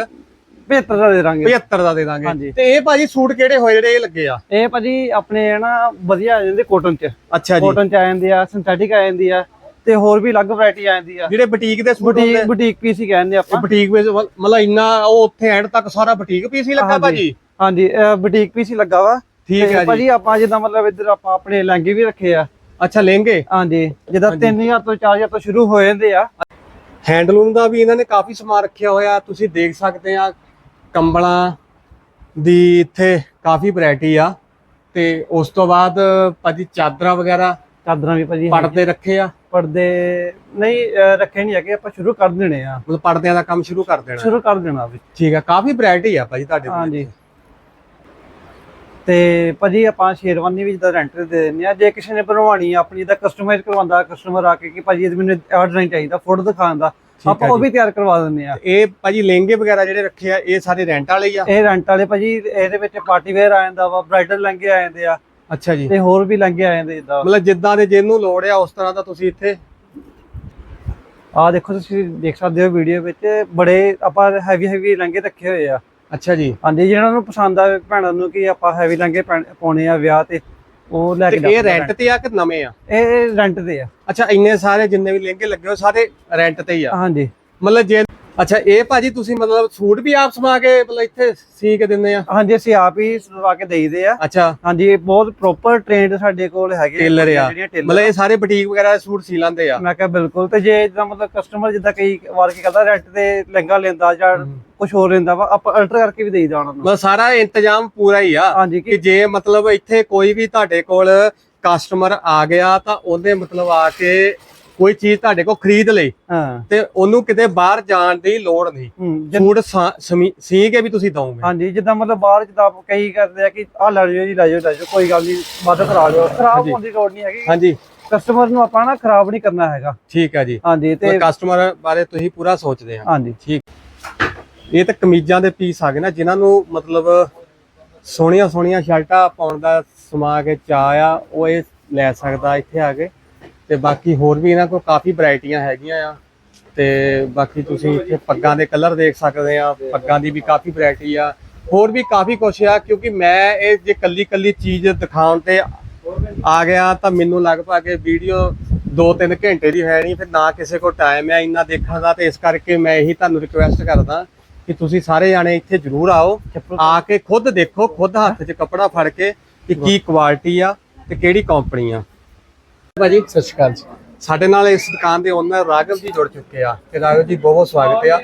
Speaker 3: 75 ਦਾ ਦੇ ਦਾਂਗੇ।
Speaker 2: 75 ਦਾ ਦੇ ਦਾਂਗੇ। ਤੇ ਇਹ ਭਾਜੀ ਸੂਟ ਕਿਹੜੇ ਹੋਏ ਜਿਹੜੇ ਇਹ ਲੱਗੇ ਆ?
Speaker 3: ਇਹ ਭਾਜੀ ਆਪਣੇ ਨਾ ਵਧੀਆ ਆ ਜਾਂਦੇ ਕੋਟਨ ਚ।
Speaker 2: ਅੱਛਾ
Speaker 3: ਕਾਟਨ ਚ ਆ ਜਾਂਦੀ ਆ ਸਿੰਥੈਟਿਕ ਆ ਜਾਂਦੀ ਆ ਤੇ ਹੋਰ ਵੀ ਅਲੱਗ ਵੈਰਾਈਟੀ ਆ ਜਾਂਦੀ ਆ।
Speaker 2: ਜਿਹੜੇ ਬੁਟੀਕ ਦੇ ਸੂਟ ਹੁੰਦੇ।
Speaker 3: ਬੁਟੀਕ ਪੀਸ ਹੀ ਕਹਿੰਦੇ ਆਪਾਂ।
Speaker 2: ਬੁਟੀਕ ਵਿੱਚ ਮਤਲਬ ਇੰਨਾ ਉਹ ਉੱਥੇ ਐਂਡ ਤੱਕ ਸਾਰਾ ਬੁਟੀਕ ਪੀਸ ਹੀ ਲੱਗਾ। ਭਾਜੀ?
Speaker 3: ਹਾਂਜੀ ਬੁਟੀਕ ਪੀਸ ਹੀ ਲੱਗਾ ਵਾ।
Speaker 2: ਠੀਕ ਹੈ ਜੀ।
Speaker 3: ਭਾਜੀ ਆਪਾਂ ਜਿੱਦਾਂ ਮਤਲਬ ਇੱਧਰ ਆਪਾਂ ਆਪਣੇ ਲਹਿੰਗੇ ਵੀ ਰੱਖੇ ਆ।
Speaker 2: ਅੱਛਾ ਲਹਿੰਗੇ?
Speaker 3: ਹਾਂਜੀ ਜਿੱਦਾਂ 3000 ਤੋਂ 4000 ਤੋਂ ਸ਼ੁਰੂ ਹੋ ਜਾਂਦੇ ਆ।
Speaker 2: ਹੈਂਡਲੂਮ ਦਾ ਵੀ ਇਹਨਾਂ ਨੇ ਕਾਫੀ ਸਮਾਨ ਰੱਖਿਆ ਹੋਇਆ ਤੁਸੀਂ ਦੇਖ ਸਕਦੇ ਆ। ਕੰਬਲਾਂ ਦੀ ਇੱਥੇ ਕਾਫੀ ਵੈਰਾਈਟੀ ਆ। ਤੇ ਉਸ ਤੋਂ ਬਾਅਦ ਭਾਜੀ ਚਾਦਰਾਂ ਵਗੈਰਾ
Speaker 3: ਚਾਦਰਾਂ ਵੀ ਭਾਜੀ
Speaker 2: ਪਰਦੇ ਰੱਖੇ ਆ?
Speaker 3: ਪਰਦੇ ਨਹੀਂ ਰੱਖੇ ਨਹੀਂ ਹੈਗੇ ਆਪਾਂ ਸ਼ੁਰੂ ਕਰ ਦੇਣੇ ਆ।
Speaker 2: ਮਤਲਬ ਪਰਦਿਆਂ ਦਾ ਕੰਮ ਸ਼ੁਰੂ ਕਰ ਦੇਣਾ।
Speaker 3: ਸ਼ੁਰੂ ਕਰ ਦੇਣਾ ਵੀ
Speaker 2: ਠੀਕ ਆ ਕਾਫੀ ਵੈਰਾਈਟੀ ਆ ਭਾਜੀ ਤੁਹਾਡੇ ਕੋਲ
Speaker 3: ਹਾਂਜੀ। ਤੇ ਭਾਜੀ ਆਪਾਂ ਸ਼ੇਰਵਾਨੀ ਵੀ ਜਿੱਦਾਂ ਰੈਂਟ ਤੇ ਦੇ ਦਿੰਦੇ ਆ। ਜੇ ਕਿਸੇ ਨੇ ਬਣਵਾਣੀ ਆ ਆਪਣੀ ਦਾ ਕਸਟਮਾਈਜ਼ ਕਰਵਾਉਂਦਾ ਕਸਟਮਰ ਆ ਕੇ ਕਿ ਭਾਜੀ ਇਹ ਮੈਨੂੰ ਆਹ ਡਿਜ਼ਾਈਨ ਚਾਹੀਦਾ ਫੋਟੋ ਦਿਖਾਉਣ ਦਾ। ਆਪਾਂ ਉਹ। ਵੀ ਤਿਆਰ ਕਰਵਾ ਦਿੰਦੇ ਆ
Speaker 2: ਇਹ ਭਾਜੀ ਲਹਿੰਗੇ ਵਗੈਰਾ ਜਿਹੜੇ ਰੱਖੇ ਆ ਇਹ ਸਾਰੇ ਰੈਂਟ ਵਾਲੇ ਹੀ ਆ?
Speaker 3: ਇਹ ਰੈਂਟ ਵਾਲੇ ਭਾਜੀ ਇਹਦੇ ਵਿੱਚ ਪਾਰਟੀ ਵੇਅਰ ਆ ਜਾਂਦਾ ਵਾ ਬ੍ਰਾਈਡਲ ਲਹਿੰਗੇ ਆ ਜਾਂਦੇ ਆ।
Speaker 2: ਅੱਛਾ ਜੀ।
Speaker 3: ਤੇ ਹੋਰ ਵੀ ਲਹਿੰਗੇ ਆ ਜਾਂਦੇ ਜਿੱਦਾਂ।
Speaker 2: ਮਤਲਬ ਜਿੱਦਾਂ ਦੇ ਜਿਹਨੂੰ ਲੋੜ ਆ ਉਸ ਤਰ੍ਹਾਂ ਦਾ ਤੁਸੀਂ ਇੱਥੇ
Speaker 3: ਆ ਦੇਖੋ ਤੁਸੀਂ ਦੇਖ ਸਕਦੇ ਹੋ ਵੀਡੀਓ ਵਿੱਚ ਬੜੇ ਆਪਾਂ ਹੈਵੀ ਹੈਵੀ ਲਹਿੰਗੇ ਰੱਖੇ ਹੋਏ ਆ।
Speaker 2: ਅੱਛਾ ਜੀ।
Speaker 3: ਹਾਂਜੀ ਜਿਹਨਾਂ ਨੂੰ ਪਸੰਦ ਆਵੇ ਭੈਣਾਂ ਨੂੰ ਕਿ ਆਪਾਂ ਹੈਵੀ ਲਹਿੰਗੇ ਪਾਉਣੇ ਆ ਵਿਆਹ ਤੇ। ਉਹ ਲੈ
Speaker 2: ਤੇ
Speaker 3: ਕੇ
Speaker 2: ਇਹ
Speaker 3: ਜਾ
Speaker 2: ਰੈਂਟ ਤੇ ਆ ਕਿ ਨਵੇਂ ਆ?
Speaker 3: ਇਹ ਰੈਂਟ ਤੇ ਆ।
Speaker 2: ਅੱਛਾ ਇੰਨੇ ਸਾਰੇ ਜਿੰਨੇ ਵੀ ਲਹਿੰਗੇ ਲੱਗੇ ਹੋ ਸਾਰੇ ਰੈਂਟ ਤੇ ਹੀ ਆ?
Speaker 3: ਹਾਂਜੀ।
Speaker 2: ਮਤਲਬ ਜੇ ਅੱਛਾ ਇਹ ਭਾਜੀ ਤੁਸੀਂ ਮਤਲਬ ਸੂਟ ਵੀ ਆਪ ਸਮਾ ਕੇ ਮਤਲਬ ਇੱਥੇ ਸੀ ਕੇ ਦਿੰਦੇ ਆ?
Speaker 3: ਹਾਂਜੀ ਅਸੀਂ ਆਪ ਹੀ ਸਵਾ ਕੇ ਦੇਈਦੇ ਆ।
Speaker 2: ਅੱਛਾ।
Speaker 3: ਹਾਂਜੀ ਇਹ ਬਹੁਤ ਪ੍ਰੋਪਰ ਟ੍ਰੇਨਡ ਸਾਡੇ ਕੋਲ ਹੈਗੇ
Speaker 2: ਟੇਲਰ ਆ। ਮਤਲਬ ਇਹ ਸਾਰੇ ਬੁਟੀਕ ਵਗੈਰਾ ਦੇ ਸੂਟ ਸੀ ਲੈਂਦੇ ਆ?
Speaker 3: ਮੈਂ ਕਿਹਾ ਬਿਲਕੁਲ ਤੇ ਜੇ ਜਿੱਦਾਂ ਮਤਲਬ ਕਸਟਮਰ ਜਿੱਦਾਂ ਕਈ ਵਾਰ ਕੀ ਕਰਦਾ ਰੈਂਟ ਤੇ ਲਹਿੰਗਾ ਲੈਂਦਾ ਜਾਂ ਕੁਝ ਹੋਰ ਲੈਂਦਾ ਵਾ ਆਪਾਂ ਅਲਟਰ ਕਰਕੇ ਵੀ ਦੇਈਦਾ ਉਹਨਾਂ ਨੂੰ।
Speaker 2: ਮਤਲਬ ਸਾਰਾ ਇੰਤਜ਼ਾਮ ਪੂਰਾ ਹੀ ਆ
Speaker 3: ਹਾਂਜੀ
Speaker 2: ਕਿ ਜੇ ਮਤਲਬ ਇੱਥੇ ਕੋਈ ਵੀ ਤੁਹਾਡੇ ਕੋਲ ਕਸਟਮਰ ਆ ਗਿਆ ਤਾਂ ਉਹਨੇ ਮਤਲਬ ਆ ਕੇ ਕੋਈ ਚੀਜ਼ ਤੁਹਾਡੇ ਕੋਲ ਖਰੀਦ ਲਈ
Speaker 3: ਹਾਂ।
Speaker 2: ਤੇ ਉਹਨੂੰ ਕਿਤੇ ਬਾਹਰ ਜਾਣ ਦੀ ਲੋੜ ਨਹੀਂ।
Speaker 3: ਹੂੰ,
Speaker 2: ਸੂਟ ਸਾ- ਕੇ ਵੀ ਤੁਸੀਂ ਦਵੋਗੇ
Speaker 3: ਹਾਂਜੀ ਜਿੱਦਾਂ ਮਤਲਬ ਬਾਹਰ ਜਿੱਦਾਂ ਕਈ ਕਰਦੇ ਆ ਕਿ ਆ ਲੈ ਜਾਓ ਜੀ ਲੈ ਜਾਓ ਲੈ ਜਾਓ ਕੋਈ ਗੱਲ ਨਹੀਂ ਵੱਧ ਕਰਾ ਲਿਓ। ਖਰਾਬ। ਹੋਣ ਦੀ ਲੋੜ ਨਹੀਂ ਹੈਗੀ।
Speaker 2: ਹਾਂਜੀ।
Speaker 3: ਕਸਟਮਰ ਨੂੰ ਆਪਾਂ ਨਾ ਖਰਾਬ ਨਹੀਂ ਕਰਨਾ ਹੈਗਾ।
Speaker 2: ਠੀਕ ਆ ਜੀ।
Speaker 3: ਹਾਂਜੀ ਤੇ
Speaker 2: ਤੇ ਕਸਟਮਰ ਬਾਰੇ ਤੁਸੀਂ ਪੂਰਾ ਸੋਚਦੇ ਆ।
Speaker 3: ਹਾਂਜੀ।
Speaker 2: ਠੀਕ। ਇਹ ਤਾਂ ਕਮੀਜ਼ਾਂ ਦੇ ਪੀਸ ਆ ਗਏ ਨਾ ਜਿਨ੍ਹਾਂ ਨੂੰ ਮਤਲਬ ਸੋਹਣੀਆਂ ਸੋਹਣੀਆਂ ਸ਼ਰਟਾਂ ਪਾਉਣ ਦਾ ਸਮਾ ਕੇ ਚਾਹ ਆ ਉਹ ਇਹ ਲੈ ਸਕਦਾ ਇੱਥੇ ਆ ਕੇ। ਤੇ ਬਾਕੀ ਹੋਰ ਵੀ ਇਹਨਾਂ ਕੋਲ ਕਾਫੀ ਵੈਰਾਈਟੀਆਂ ਹੈਗੀਆਂ ਆ। ਤੇ ਬਾਕੀ ਤੁਸੀਂ ਇੱਥੇ ਪੱਗਾਂ ਦੇ ਕਲਰ ਦੇਖ ਸਕਦੇ ਆ, ਪੱਗਾਂ ਦੀ ਵੀ ਕਾਫੀ ਵੈਰਾਈਟੀ ਆ। ਹੋਰ ਵੀ ਕਾਫੀ ਕੁਛ ਆ, ਕਿਉਂਕਿ ਮੈਂ ਇਹ ਜੇ ਕੱਲੀ ਕੱਲੀ ਚੀਜ਼ ਦਿਖਾਉਣ ਤੇ ਆ ਗਿਆ ਤਾਂ ਮੈਨੂੰ ਲਗਭਗ ਇਹ ਵੀਡੀਓ 2-3 ਘੰਟੇ ਦੀ ਹੈ ਨਹੀਂ, ਫਿਰ ਨਾ ਕਿਸੇ ਕੋਲ ਟਾਈਮ ਹੈ ਇੰਨਾ ਦੇਖਣ ਦਾ, ਤੇ ਇਸ ਕਰਕੇ ਮੈਂ ਇਹੀ ਤੁਹਾਨੂੰ ਰਿਕੁਐਸਟ ਕਰਦਾ ਕਿ ਤੁਸੀਂ ਸਾਰੇ ਜਾਣੇ ਇੱਥੇ ਜ਼ਰੂਰ ਆਓ, ਆ ਕੇ ਖੁਦ ਦੇਖੋ, ਖੁਦ ਹੱਥ 'ਚ ਕੱਪੜਾ ਫੜ ਕੇ ਕਿ ਕੀ ਕੁਆਲਿਟੀ ਆ ਤੇ ਕਿਹੜੀ ਕੰਪਨੀ ਆ। ਭਾਜੀ।
Speaker 4: ਸਤਿ ਸ਼੍ਰੀ ਅਕਾਲ ਜੀ।
Speaker 2: ਸਾਡੇ ਨਾਲ ਇਸ ਦੁਕਾਨ ਦੇ ਓਨਰ ਰਾਘਵ ਜੀ ਜੁੜ ਚੁੱਕੇ ਆ ਤੇ ਰਾਘਵ ਜੀ ਬਹੁਤ ਸਵਾਗਤ ਆ।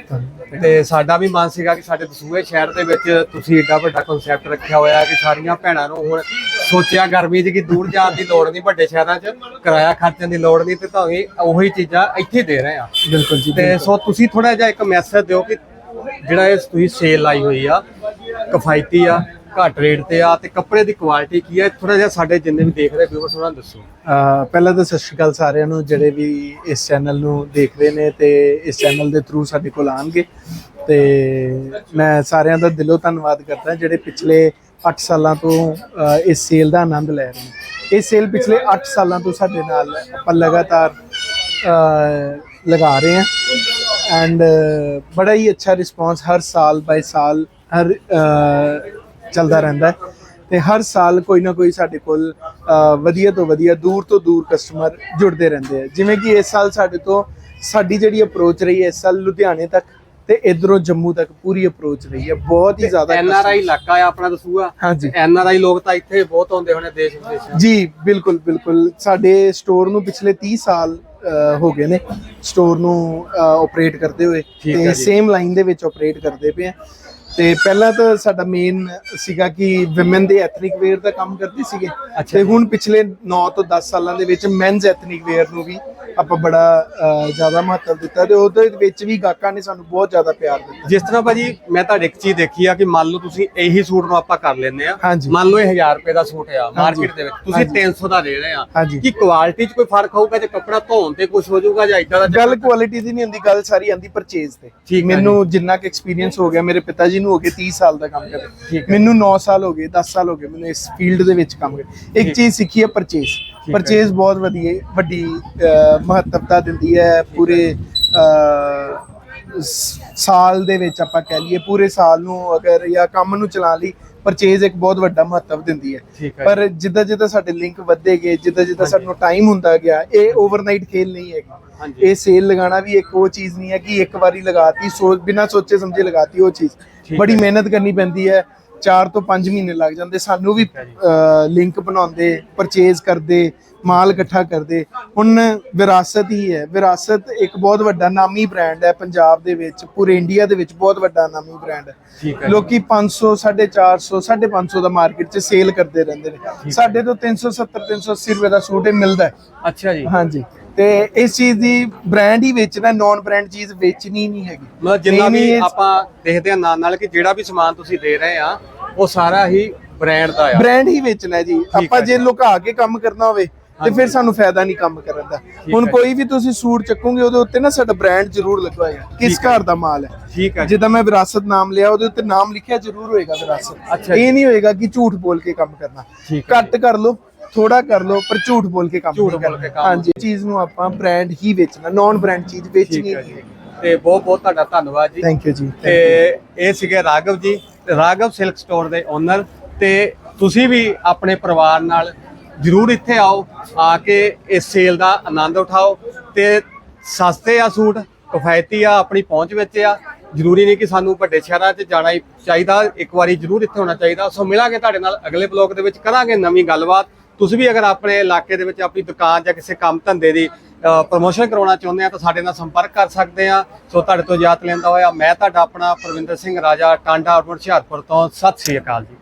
Speaker 2: ਤੇ ਸਾਡਾ ਵੀ ਮਨ ਸੀਗਾ ਕਿ ਸਾਡੇ ਦਸੂਹੇ ਸ਼ਹਿਰ ਦੇ ਵਿੱਚ ਤੁਸੀਂ ਏਡਾ ਵੱਡਾ ਕਨਸੈਪਟ ਰੱਖਿਆ ਹੋਇਆ ਕਿ ਸਾਰੀਆਂ ਭੈਣਾਂ ਨੂੰ ਹੁਣ ਸੋਚਿਆ ਗਰਮੀ 'ਚ ਕਿ ਦੂਰ ਜਾਣ ਦੀ ਲੋੜ ਨਹੀਂ ਵੱਡੇ ਸ਼ਹਿਰਾਂ 'ਚ ਕਿਰਾਇਆ ਖਰਚਣ ਦੀ ਲੋੜ ਨਹੀਂ ਤੇ ਤੁਹਾਨੂੰ ਉਹੀ ਚੀਜ਼ਾਂ ਇੱਥੇ ਦੇ ਰਹੇ ਆ।
Speaker 4: ਬਿਲਕੁਲ ਜੀ
Speaker 2: ਤੇ ਸੋ ਤੁਸੀਂ ਥੋੜਾ ਜਿਹਾ ਇੱਕ ਮੈਸੇਜ ਦਿਓ ਕਿ ਜਿਹੜਾ ਇਹ ਤੁਸੀਂ ਸੇਲ ਲਾਈ ਹੋਈ ਆ ਕਿਫਾਇਤੀ ਆ ਘੱਟ ਰੇਟ ਤੇ ਆ ਤੇ ਕੱਪੜੇ ਦੀ ਕੁਆਲਿਟੀ ਕੀ ਆ? ਥੋੜਾ ਜਿਹਾ ਸਾਡੇ ਜਿੰਨੇ ਵੀ ਦੇਖ ਰਹੇ ਵਿਊਅਰਸ ਉਹਨਾਂ ਨੂੰ ਦੱਸੋ।
Speaker 4: ਪਹਿਲਾਂ ਤਾਂ ਸਤਿ ਸ਼੍ਰੀ ਅਕਾਲ ਸਾਰਿਆਂ ਨੂੰ, ਜਿਹੜੇ ਵੀ ਇਸ ਚੈਨਲ ਨੂੰ ਦੇਖ ਰਹੇ ਨੇ ਤੇ ਇਸ ਚੈਨਲ ਦੇ ਥਰੂ ਸਾਡੇ ਕੋਲ ਆਣਗੇ ਤੇ ਮੈਂ ਸਾਰਿਆਂ ਦਾ ਦਿਲੋਂ ਧੰਨਵਾਦ ਕਰਦਾ, ਜਿਹੜੇ ਪਿਛਲੇ 8 ਸਾਲਾਂ ਤੋਂ ਇਸ ਸੇਲ ਦਾ ਆਨੰਦ ਲੈ ਰਹੇ ਨੇ। ਇਹ ਸੇਲ ਪਿਛਲੇ 8 ਸਾਲਾਂ ਤੋਂ ਸਾਡੇ ਨਾਲ ਆਪਾਂ ਲਗਾਤਾਰ ਲਗਾ ਰਹੇ ਹਾਂ। ਐਂਡ ਬੜਾ ਹੀ ਅੱਛਾ ਰਿਸਪਾਂਸ ਹਰ ਸਾਲ ਬਾਈ ਸਾਲ, ਹਰ ਚੱਲਦਾ ਰਹਿੰਦਾ ਹੈ। ਤੇ ਹਰ ਸਾਲ ਕੋਈ ਨਾ ਕੋਈ ਸਾਡੇ ਕੋਲ ਵਧੀਆ ਤੋਂ ਵਧੀਆ ਦੂਰ ਤੋਂ ਦੂਰ ਕਸਟਮਰ ਜੁੜਦੇ ਰਹਿੰਦੇ ਆ। ਜਿਵੇਂ ਕਿ ਇਸ ਸਾਲ ਸਾਡੇ ਤੋਂ ਸਾਡੀ ਜਿਹੜੀ ਅਪਰੋਚ ਰਹੀ ਹੈ ਇਸ ਸਾਲ ਲੁਧਿਆਣੇ ਤੱਕ ਤੇ ਇਧਰੋਂ ਜੰਮੂ ਤੱਕ ਪੂਰੀ ਅਪਰੋਚ ਰਹੀ ਹੈ। ਬਹੁਤ ਹੀ ਜ਼ਿਆਦਾ
Speaker 2: ਐਨ ਆਰ ਆਈ ਇਲਾਕਾ ਆ ਆਪਣਾ ਦਸੂਆ।
Speaker 4: ਹਾਂਜੀ।
Speaker 2: ਐਨ ਆਰ ਆਈ ਲੋਕ ਤਾਂ ਇੱਥੇ ਬਹੁਤ ਆਉਂਦੇ ਹੋਣੇ ਦੇਸ਼ ਵਿਦੇਸ਼ਾਂ
Speaker 4: ਜੀ ਬਿਲਕੁਲ ਬਿਲਕੁਲ। ਸਾਡੇ ਸਟੋਰ ਨੂੰ ਪਿਛਲੇ 30 ਸਾਲ ਹੋ ਗਏ ਨੇ। ਸਟੋਰ ਨੂੰ ਆਪਰੇਟ ਕਰਦੇ ਹੋਏ।
Speaker 2: ਹੈ
Speaker 4: ਤੇ। ਸੇਮ ਲਾਈਨ ਦੇ ਵਿੱਚ ਆਪਰੇਟ ਕਰਦੇ ਪਏ ਆ। ਤੇ ਪਹਿਲਾਂ ਤਾਂ ਸਾਡਾ ਮੇਨ ਸੀਗਾ ਕਿ ਔਮਨ ਦੇ ਐਥਨਿਕ ਵੇਅਰ ਦਾ ਕੰਮ ਕਰਦੇ ਸੀਗੇ। ਤੇ ਹੁਣ ਪਿਛਲੇ 9 ਤੋਂ 10 ਸਾਲਾਂ ਦੇ ਵਿੱਚ ਮੈਨਸ ਐਥਨਿਕ ਵੇਅਰ ਨੂੰ ਵੀ ਆਪਾਂ ਬੜਾ ਜ਼ਿਆਦਾ ਮਹੱਤਵ ਦਿੱਤਾ ਤੇ ਉਹਦੇ ਵਿੱਚ ਵੀ ਗਾਹਕਾਂ ਨੇ ਸਾਨੂੰ ਬਹੁਤ ਜ਼ਿਆਦਾ ਪਿਆਰ ਦਿੱਤਾ।
Speaker 2: ਜਿਸ ਤਰ੍ਹਾਂ ਭਾਜੀ ਮੈਂ ਤੁਹਾਡੇ ਇੱਕ ਚੀਜ਼ ਦੇਖੀ ਆ ਕਿ ਮੰਨ ਲਓ ਤੁਸੀਂ ਇਹੀ ਸੂਟ ਨੂੰ ਆਪਾਂ ਕਰ ਲੈਂਦੇ ਆ। ਮੰਨ ਲਓ ਇਹ 1000 ਰੁਪਏ ਦਾ ਸੂਟ ਆ ਮਾਰਕੀਟ ਦੇ ਵਿੱਚ। ਤੁਸੀਂ 300 ਦਾ ਦੇ ਰਹੇ ਆ। ਕੀ ਕੁਆਲਿਟੀ 'ਚ ਕੋਈ ਫ਼ਰਕ ਹੋਊਗਾ ਜੇ ਕੱਪੜਾ ਧੋਣ ਤੇ ਕੁਝ ਹੋ ਜਾਊਗਾ ਜਾਂ ਇਦਾਂ ਦਾ
Speaker 4: ਗੱਲ ਕੁਆਲਿਟੀ ਦੀ ਨਹੀਂ ਹੁੰਦੀ ਗੱਲ ਸਾਰੀ ਆਂਦੀ ਪਰਚੇਜ਼ ਤੇ। ਮੈਨੂੰ ਜਿੰਨਾ ਕਿ ਐਕਸਪੀਰੀਅੰਸ ਹੋ ਗਿਆ ਮੇਰੇ ਪਿਤਾ ਜੀ ਨੂੰ ਹੋ ਗਏ 30 ਸਾਲ ਦਾ ਕੰਮ ਕਰਦੇ। ਮੈਨੂੰ 9 ਸਾਲ ਹੋ ਗਏ 10 ਸਾਲ ਹੋ ਗਏ ਮੈਨੂੰ ਇਸ ਫੀਲਡ ਦੇ ਵਿੱਚ ਕੰਮ ਕਰਦੇ। ਇੱਕ ਚੀਜ਼ ਸਿੱਖੀ ਹੈ ਪਰਚੇਜ਼ ਪਰਚੇਜ਼ ਬਹੁਤ ਵਧੀਆ ਵੱਡੀ ਮਹੱਤਵਤਾ ਦਿੰਦੀ ਹੈ ਪੂਰੇ ਸਾਲ ਦੇ ਵਿੱਚ ਆਪਾਂ ਕਹਿ ਲਈਏ ਪੂਰੇ ਸਾਲ ਨੂੰ ਅਗਰ ਜਾਂ ਕੰਮ ਨੂੰ ਚਲਾਉਣ ਲਈ ਪਰਚੇਜ਼ ਇੱਕ ਬਹੁਤ ਵੱਡਾ ਮਹੱਤਵ ਦਿੰਦੀ ਹੈ।
Speaker 2: ਹੈ
Speaker 4: ਪਰ ਜਿੱਦਾਂ ਜਿੱਦਾਂ ਸਾਡੇ ਲਿੰਕ ਵੱਧਦੇ ਗਏ ਜਿੱਦਾਂ ਜਿੱਦਾਂ ਸਾਨੂੰ ਟਾਈਮ ਹੁੰਦਾ ਗਿਆ ਇਹ ਓਵਰਨਾਈਟ ਖੇਲ ਨਹੀਂ
Speaker 2: ਹਾਂਜੀ।
Speaker 4: ਇਹ ਸੇਲ ਲਗਾਉਣਾ ਵੀ ਇੱਕ ਉਹ ਚੀਜ਼ ਨਹੀਂ ਹੈ ਕਿ ਇੱਕ ਵਾਰੀ ਲਗਾਤੀ ਸੋਚ ਬਿਨਾਂ ਸੋਚੇ ਸਮਝੇ ਲਗਾਤੀ ਉਹ ਚੀਜ਼। ਬੜੀ ਮਿਹਨਤ ਕਰਨੀ ਪੈਂਦੀ ਹੈ। 4 ਤੋਂ 5 ਮਹੀਨੇ ਲੱਗ ਜਾਂਦੇ ਸਾਨੂੰ ਵੀ ਲਿੰਕ ਬਣਾਉਂਦੇ ਪਰਚੇਜ਼ ਕਰਦੇ ਮਾਲ ਇਕੱਠਾ ਕਰਦੇ। ਹੁਣ ਵਿਰਾਸਤ ਹੀ ਹੈ। ਵਿਰਾਸਤ ਇੱਕ ਬਹੁਤ ਵੱਡਾ ਨਾਮੀ ਬ੍ਰਾਂਡ ਹੈ ਪੰਜਾਬ ਦੇ ਵਿੱਚ ਪੂਰੇ ਇੰਡੀਆ ਦੇ ਵਿੱਚ ਬਹੁਤ ਵੱਡਾ ਨਾਮੀ ਬ੍ਰਾਂਡ ਹੈ। ਲੋਕੀ 500 450 550 ਦਾ ਮਾਰਕੀਟ 'ਚ ਸੇਲ ਕਰਦੇ ਰਹਿੰਦੇ ਨੇ। ਸਾਡੇ ਤੋਂ 370 380 ਰੁਪਏ ਦਾ ਸੂਟ ਇਹ ਮਿਲਦਾ ਹੈ।
Speaker 2: ਅੱਛਾ ਜੀ।
Speaker 4: ਹਾਂਜੀ। ਤੇ ਇਸ ਚੀਜ਼ ਦੀ ਬ੍ਰਾਂਡ ਹੀ ਵੇਚਣਾ ਨਾਨ ਬ੍ਰਾਂਡ ਚੀਜ਼ ਵੇਚਣੀ ਨਹੀਂ ਹੈਗੀ।
Speaker 2: ਮਤਲਬ ਜਿੰਨਾ ਵੀ ਆਪਾਂ ਦੇਖਦੇ ਆ ਨਾਲ ਨਾਲ ਕਿ ਜਿਹੜਾ ਵੀ ਸਮਾਨ ਤੁਸੀਂ ਦੇ ਰਹੇ ਆ ਉਹ ਸਾਰਾ ਹੀ ਬ੍ਰਾਂਡ ਦਾ ਆ।
Speaker 4: ਬ੍ਰਾਂਡ ਹੀ ਵੇਚਣਾ ਜੀ। ਆਪਾਂ ਜੇ ਲੁਕਾ ਕੇ ਕੰਮ ਕਰਨਾ ਹੋਵੇ ਤੇ ਫਿਰ ਸਾਨੂੰ ਫਾਇਦਾ ਨਹੀਂ ਕੰਮ ਕਰਨ ਦਾ। ਹੁਣ ਕੋਈ ਵੀ ਤੁਸੀਂ ਸੂਟ ਚੱਕੋਗੇ ਉਹਦੇ ਉੱਤੇ ਨਾ ਸਾਡਾ ਬ੍ਰਾਂਡ ਜ਼ਰੂਰ ਲੱਗਾ ਹੋਏਗਾ ਕਿਸ ਘਰ ਦਾ ਮਾਲ ਹੈ।
Speaker 2: ਠੀਕ ਹੈ
Speaker 4: ਜਿੱਦਾਂ ਮੈਂ ਵਿਰਾਸਤ ਨਾਮ ਲਿਆ ਉਹਦੇ ਉੱਤੇ ਨਾਮ ਲਿਖਿਆ ਜ਼ਰੂਰ ਹੋਏਗਾ ਵਿਰਾਸਤ। ਇਹ ਨਹੀਂ ਹੋਏਗਾ ਕਿ ਝੂਠ ਬੋਲ ਕੇ ਕੰਮ ਕਰਨਾ। ਘੱਟ ਕਰ ਲਓ ਥੋੜਾ ਕਰ ਲਓ ਪਰ ਝੂਠ ਬੋਲ ਕੇ ਕੰਮ ਨਹੀਂ ਕਰਨਾ। ਹਾਂਜੀ ਚੀਜ਼ ਨੂੰ ਆਪਾਂ ਬ੍ਰਾਂਡ ਹੀ ਵੇਚਣਾ ਨਾਨ ਬ੍ਰਾਂਡ ਚੀਜ਼ ਵੇਚਣੀ
Speaker 2: ਹੈ। ਤੇ ਬਹੁਤ ਬਹੁਤ ਤੁਹਾਡਾ ਧੰਨਵਾਦ ਜੀ।
Speaker 4: ਥੈਂਕ ਯੂ ਜੀ
Speaker 2: ਤੇ ਇਹ ਸੀਗੇ ਰਾਘਵ ਜੀ। ਤੇ ਰਾਘਵ ਸਿਲਕ ਸਟੋਰ ਦੇ ਓਨਰ ਤੇ ਤੁਸੀਂ ਵੀ ਆਪਣੇ ਪਰਿਵਾਰ ਨਾਲ ਜਰੂਰ ਇੱਥੇ ਆਓ, ਆ ਕੇ ਇਸ ਸੇਲ ਦਾ ਆਨੰਦ ਉਠਾਓ ਤੇ ਸਸਤੇ ਆ ਸੂਟ, ਕਿਫਾਇਤੀ ਆ, ਆਪਣੀ ਪਹੁੰਚ ਵਿੱਚ ਆ। ਜ਼ਰੂਰੀ ਨਹੀਂ ਕਿ ਸਾਨੂੰ ਵੱਡੇ ਸ਼ਹਿਰਾਂ 'ਚ ਜਾਣਾ ਹੀ ਚਾਹੀਦਾ, ਇੱਕ ਵਾਰੀ ਜਰੂਰ ਇੱਥੇ ਹੋਣਾ ਚਾਹੀਦਾ। ਸੋ ਮਿਲਾਂਗੇ ਤੁਹਾਡੇ ਨਾਲ ਅਗਲੇ ਬਲੌਗ ਦੇ ਵਿੱਚ, ਕਰਾਂਗੇ ਨਵੀਂ ਗੱਲਬਾਤ। ਤੁਸੀਂ ਵੀ ਅਗਰ ਆਪਣੇ ਇਲਾਕੇ ਦੇ ਵਿੱਚ ਆਪਣੀ ਦੁਕਾਨ ਜਾਂ ਕਿਸੇ ਕੰਮ ਧੰਦੇ ਦੀ ਪ੍ਰਮੋਸ਼ਨ ਕਰਾਉਣਾ ਚਾਹੁੰਦੇ ਆ ਤਾਂ ਸਾਡੇ ਨਾਲ ਸੰਪਰਕ ਕਰ ਸਕਦੇ ਆ। ਸੋ ਤੁਹਾਡੇ ਤੋਂ ਇਜਾਜ਼ਤ ਲੈਂਦਾ ਹੋਇਆ ਮੈਂ ਤੁਹਾਡਾ ਆਪਣਾ ਪਰਵਿੰਦਰ ਸਿੰਘ ਰਾਜਾ, ਟਾਂਡਾ ਆਰਮਡ ਹੁਸ਼ਿਆਰਪੁਰ ਤੋਂ। ਸਤਿ ਸ੍ਰੀ ਅਕਾਲ ਜੀ।